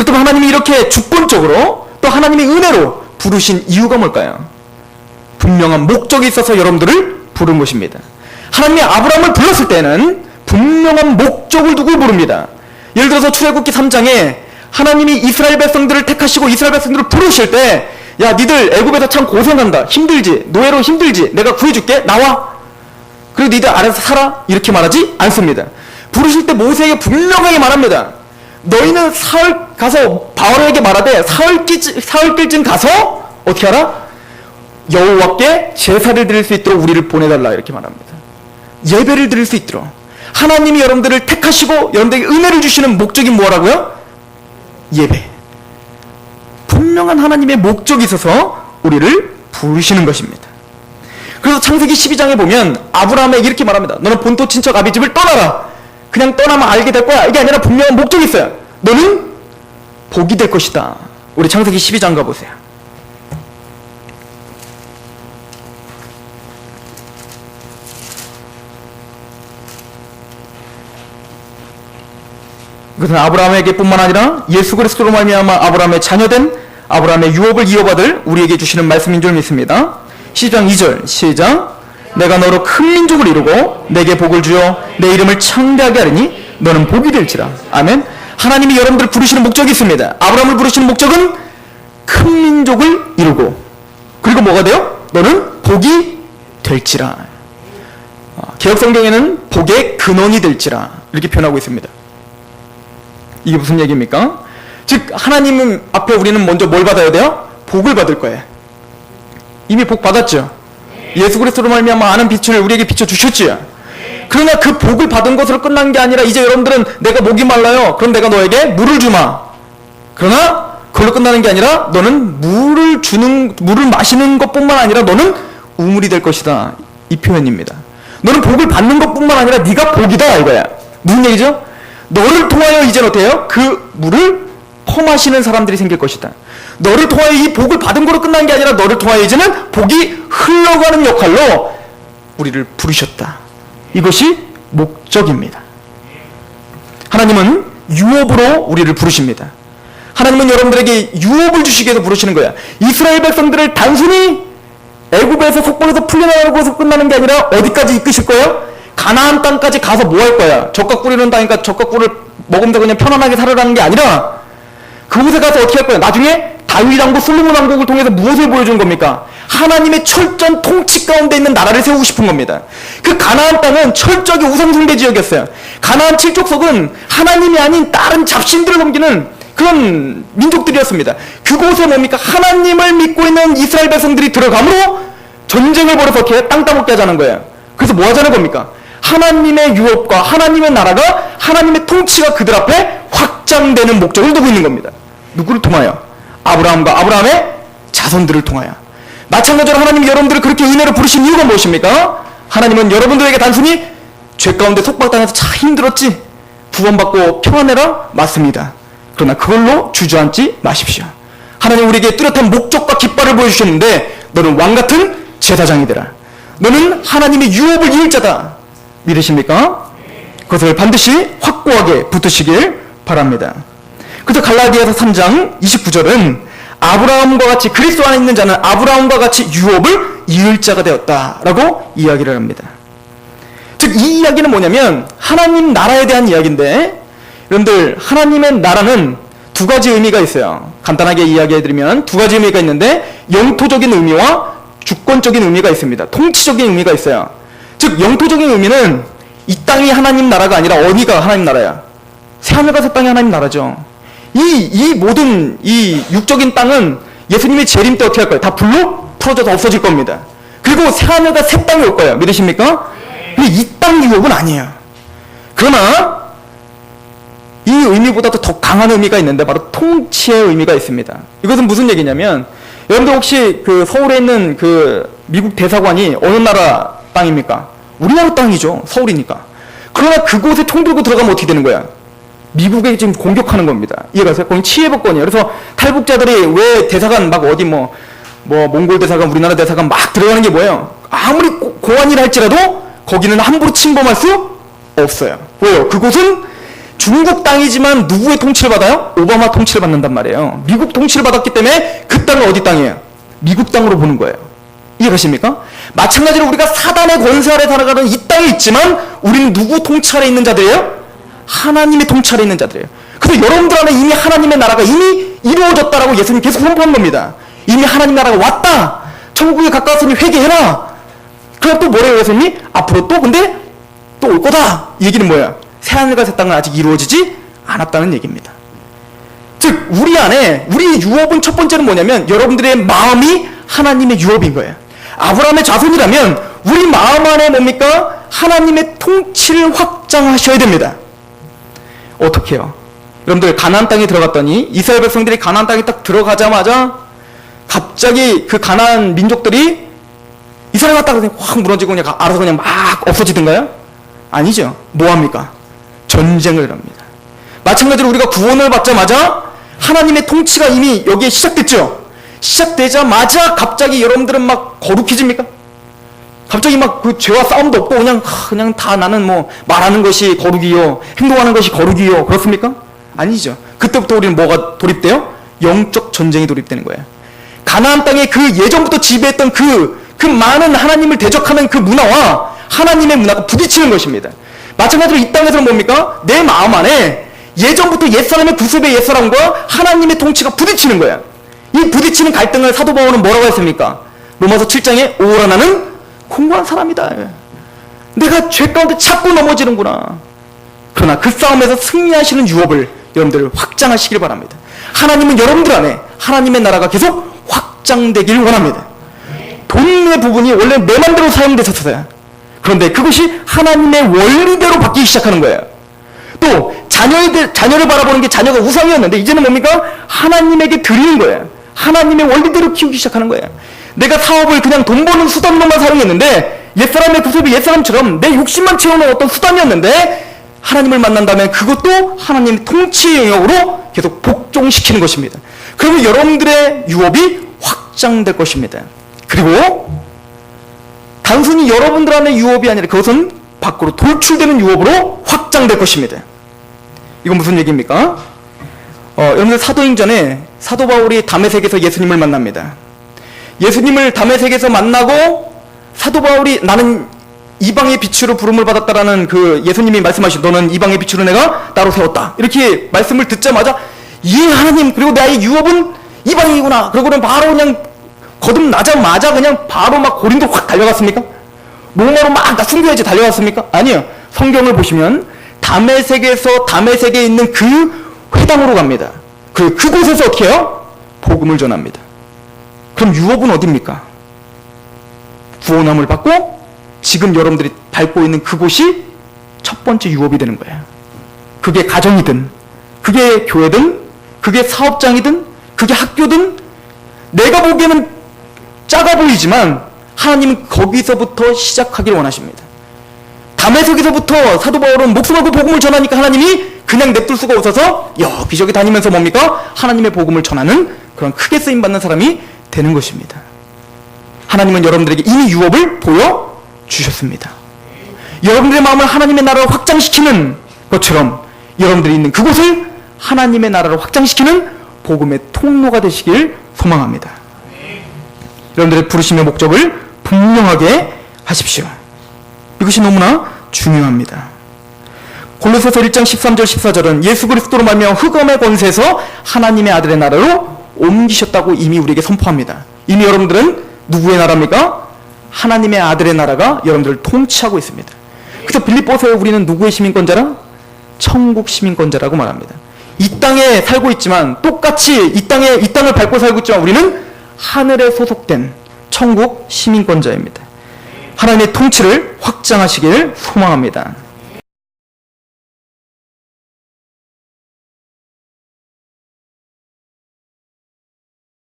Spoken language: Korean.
그렇다면 하나님이 이렇게 주권적으로 또 하나님의 은혜로 부르신 이유가 뭘까요? 분명한 목적이 있어서 여러분들을 부른 것입니다. 하나님이 아브라함을 불렀을 때는 분명한 목적을 두고 부릅니다. 예를 들어서 출애굽기 3장에 하나님이 이스라엘 백성들을 택하시고 이스라엘 백성들을 부르실 때 야, 니들 애굽에서 참 고생한다. 힘들지. 노예로 힘들지. 내가 구해줄게. 나와. 그리고 니들 알아서 살아. 이렇게 말하지 않습니다. 부르실 때 모세에게 분명하게 말합니다. 너희는 사흘 가서 바울에게 말하되 사흘길 사흘길쯤 가서 어떻게 하라? 여호와께 제사를 드릴 수 있도록 우리를 보내달라 이렇게 말합니다. 예배를 드릴 수 있도록 하나님이 여러분들을 택하시고 여러분들에게 은혜를 주시는 목적이 뭐라고요? 예배. 분명한 하나님의 목적이 있어서 우리를 부르시는 것입니다. 그래서 창세기 12장에 보면 아브라함에게 이렇게 말합니다. 너는 본토 친척 아비 집을 떠나라. 그냥 떠나면 알게 될 거야. 이게 아니라 분명한 목적이 있어요. 너는 복이 될 것이다. 우리 창세기 12장 가보세요. 그것은 아브라함에게뿐만 아니라 예수 그리스도로 말미암아 아브라함의 자녀된 아브라함의 유업을 이어받을 우리에게 주시는 말씀인 줄 믿습니다. 시장 2절 시작 내가 너로 큰 민족을 이루고 내게 복을 주어 내 이름을 창대하게 하리니 너는 복이 될지라 아멘 하나님이 여러분들을 부르시는 목적이 있습니다 아브라함을 부르시는 목적은 큰 민족을 이루고 그리고 뭐가 돼요? 너는 복이 될지라 어, 개혁 성경에는 복의 근원이 될지라 이렇게 표현하고 있습니다 이게 무슨 얘기입니까? 즉 하나님 앞에 우리는 먼저 뭘 받아야 돼요? 복을 받을 거예요. 이미 복 받았죠. 예수 그리스도로 말미암아 아는 빛을 우리에게 비춰 주셨지요. 그러나 그 복을 받은 것으로 끝난 게 아니라 이제 여러분들은 내가 목이 말라요. 그럼 내가 너에게 물을 주마. 그러나 그걸로 끝나는 게 아니라 너는 물을 주는 물을 마시는 것뿐만 아니라 너는 우물이 될 것이다. 이 표현입니다. 너는 복을 받는 것뿐만 아니라 네가 복이다 이거야. 무슨 얘기죠? 너를 통하여 이제 어때요? 그 물을 퍼마시는 사람들이 생길 것이다. 너를 통하여 이 복을 받은 거로 끝난 게 아니라 너를 통하여 이제는 복이 흘러가는 역할로 우리를 부르셨다. 이것이 목적입니다. 하나님은 유업으로 우리를 부르십니다. 하나님은 여러분들에게 유업을 주시기 위해서 부르시는 거야. 이스라엘 백성들을 단순히 애굽에서 속벌에서 풀려나가고서 끝나는 게 아니라 어디까지 이끄실 거예요? 가나안 땅까지 가서 뭐 할 거야? 적과 꿀이는 땅이니까 적과 꿀을 먹으면서 그냥 편안하게 살아라는 게 아니라 그 곳에 가서 어떻게 할 거야? 나중에 다윗 왕국, 솔로몬 왕국을 통해서 무엇을 보여준 겁니까? 하나님의 철저한 통치 가운데 있는 나라를 세우고 싶은 겁니다. 그 가나안 땅은 철저하게 우상 숭배 지역이었어요. 가나안 칠족속은 하나님이 아닌 다른 잡신들을 섬기는 그런 민족들이었습니다. 그곳에 뭡니까? 하나님을 믿고 있는 이스라엘 백성들이 들어감으로 전쟁을 벌여서 어떻게 땅 따먹게 하자는 거예요. 그래서 뭐 하자는 겁니까? 하나님의 유업과 하나님의 나라가 하나님의 통치가 그들 앞에 확장되는 목적을 두고 있는 겁니다. 누구를 통하여? 아브라함과 아브라함의 자손들을 통하여. 마찬가지로 하나님이 여러분들을 그렇게 은혜로 부르신 이유가 무엇입니까? 하나님은 여러분들에게 단순히 죄 가운데 속박당해서 참 힘들었지? 구원받고 평안해라? 맞습니다. 그러나 그걸로 주저앉지 마십시오. 하나님 우리에게 뚜렷한 목적과 깃발을 보여주셨는데 너는 왕 같은 제사장이 되라. 너는 하나님의 유업을 이을 자다. 믿으십니까? 그것을 반드시 확고하게 붙으시길 바랍니다. 그래서 갈라디아서 3장 29절은 아브라함과 같이 그리스도 안에 있는 자는 아브라함과 같이 유업을 이을 자가 되었다라고 이야기를 합니다. 즉 이 이야기는 뭐냐면 하나님 나라에 대한 이야기인데 여러분들 하나님의 나라는 두 가지 의미가 있어요. 간단하게 이야기해 드리면 두 가지 의미가 있는데 영토적인 의미와 주권적인 의미가 있습니다. 통치적인 의미가 있어요. 즉 영토적인 의미는 이 땅이 하나님 나라가 아니라 어디가 하나님 나라야? 새하늘과 새 땅이 하나님 나라죠. 이, 이 모든 이 육적인 땅은 예수님이 재림 때 어떻게 할 거예요? 다 불로 풀어져서 없어질 겁니다. 그리고 새하늘과 새 땅이 올 거예요. 믿으십니까? 근데 이 땅 유업은 아니에요. 그러나 이 의미보다도 더 강한 의미가 있는데 바로 통치의 의미가 있습니다. 이것은 무슨 얘기냐면 여러분들 혹시 그 서울에 있는 그 미국 대사관이 어느 나라 땅입니까? 우리나라 땅이죠. 서울이니까. 그러나 그곳에 총 들고 들어가면 어떻게 되는 거야? 미국에 지금 공격하는 겁니다. 이해가세요? 거기 치해법권이에요. 그래서 탈북자들이 왜 대사관 막 어디 뭐, 뭐, 몽골 대사관, 우리나라 대사관 막 들어가는 게 뭐예요? 아무리 고- 고안이라 할지라도 거기는 함부로 침범할 수 없어요. 왜요? 그곳은 중국 땅이지만 누구의 통치를 받아요? 오바마 통치를 받는단 말이에요. 미국 통치를 받았기 때문에 그 땅은 어디 땅이에요? 미국 땅으로 보는 거예요. 이해가십니까? 마찬가지로 우리가 사단의 권세 아래 살아가는 이 땅에 있지만 우리는 누구 통치 아래 있는 자들이에요? 하나님의 아래 있는 자들이에요. 그래서 여러분들 안에 이미 하나님의 나라가 이미 이루어졌다라고 예수님 계속 선포한 겁니다. 이미 하나님 나라가 왔다. 천국에 가까웠으니 회개해라. 그럼 또 뭐래요, 예수님이? 앞으로 또 근데 또 올 거다. 이 얘기는 뭐야? 새하늘과 새 땅은 아직 이루어지지 않았다는 얘기입니다. 즉 우리 안에 우리 유업은 첫 번째는 뭐냐면 여러분들의 마음이 하나님의 유업인 거예요. 아브라함의 자손이라면 우리 마음 안에 뭡니까? 하나님의 통치를 확장하셔야 됩니다. 어떻게요? 여러분들 가나안 땅에 들어갔더니 이스라엘 백성들이 가나안 땅에 딱 들어가자마자 갑자기 그 가나안 민족들이 이스라엘 갔다가 확 무너지고 그냥 알아서 그냥 막 없어지던가요? 아니죠. 뭐 합니까? 전쟁을 합니다. 마찬가지로 우리가 구원을 받자마자 하나님의 통치가 이미 여기에 시작됐죠. 시작되자마자 갑자기 여러분들은 막 거룩해집니까? 갑자기 막 그 죄와 싸움도 없고 그냥 하, 그냥 다 나는 뭐 말하는 것이 거룩이요, 행동하는 것이 거룩이요, 그렇습니까? 아니죠. 그때부터 우리는 뭐가 돌입돼요? 영적 전쟁이 돌입되는 거예요. 가나안 땅에 그 예전부터 지배했던 그, 그 많은 하나님을 대적하는 그 문화와 하나님의 문화가 부딪히는 것입니다. 마찬가지로 이 땅에서는 뭡니까? 내 마음 안에 예전부터 옛사람의 구습의 옛사람과 하나님의 통치가 부딪히는 거야. 이 부딪히는 갈등을 사도 바울은 뭐라고 했습니까? 로마서 7장에 오라 나는 공고한 사람이다. 내가 죄 가운데 자꾸 넘어지는구나. 그러나 그 싸움에서 승리하시는 유업을 여러분들 확장하시길 바랍니다. 하나님은 여러분들 안에 하나님의 나라가 계속 확장되길 원합니다. 돈의 부분이 원래 내 맘대로 사용됐었어요. 그런데 그것이 하나님의 원리대로 바뀌기 시작하는 거예요. 또 자녀들 자녀를 바라보는 게 자녀가 우상이었는데 이제는 뭡니까? 하나님에게 드리는 거예요. 하나님의 원리대로 키우기 시작하는 거예요. 내가 사업을 그냥 돈 버는 수단으로만 사용했는데 옛사람의 구습이 옛사람처럼 내 욕심만 채우는 어떤 수단이었는데 하나님을 만난다면 그것도 하나님의 통치의 영역으로 계속 복종시키는 것입니다. 그러면 여러분들의 유업이 확장될 것입니다. 그리고 단순히 여러분들 안에 유업이 아니라 그것은 밖으로 돌출되는 유업으로 확장될 것입니다. 이건 무슨 얘기입니까? 어, 여러분들 사도행전에 사도 바울이 담에색에서 예수님을 만납니다. 예수님을 담에색에서 만나고 사도 바울이 나는 이방의 빛으로 부름을 받았다라는 그 예수님이 말씀하신 너는 이방의 빛으로 내가 따로 세웠다. 이렇게 말씀을 듣자마자 예 하나님 그리고 나의 유업은 이방이구나. 그러고는 바로 그냥 거듭나자마자 그냥 바로 막 고린도 확 달려갔습니까? 로마로 막 나 순교해지 달려갔습니까? 아니요. 성경을 보시면 담에색에서 담에색에 있는 그 회당으로 갑니다. 그 그곳에서 어떻게 해요? 복음을 전합니다. 그럼 유업은 어디입니까? 구원함을 받고 지금 여러분들이 밟고 있는 그곳이 첫 번째 유업이 되는 거예요. 그게 가정이든, 그게 교회든, 그게 사업장이든, 그게 학교든, 내가 보기에는 작아 보이지만 하나님은 거기서부터 시작하길 원하십니다. 담에서기서부터 사도 바울은 목숨 걸고 복음을 전하니까 하나님이 그냥 냅둘 수가 없어서 여기저기 다니면서 뭡니까? 하나님의 복음을 전하는 그런 크게 쓰임 받는 사람이 되는 것입니다. 하나님은 여러분들에게 이미 유업을 보여 주셨습니다. 여러분들의 마음을 하나님의 나라로 확장시키는 것처럼 여러분들이 있는 그곳을 하나님의 나라로 확장시키는 복음의 통로가 되시길 소망합니다. 여러분들의 부르심의 목적을 분명하게 하십시오. 이것이 너무나 중요합니다. 골로새서 1장 13절 14절은 예수 그리스도로 말미암아 흑암의 권세에서 하나님의 아들의 나라로 옮기셨다고 이미 우리에게 선포합니다. 이미 여러분들은 누구의 나라입니까? 하나님의 아들의 나라가 여러분들을 통치하고 있습니다. 그래서 빌립보서에 우리는 누구의 시민권자라? 천국 시민권자라고 말합니다. 이 땅에 살고 있지만 똑같이 이 땅에 이 땅을 밟고 살고 있지만 우리는 하늘에 소속된 천국 시민권자입니다. 하나님의 통치를 확장하시길 소망합니다.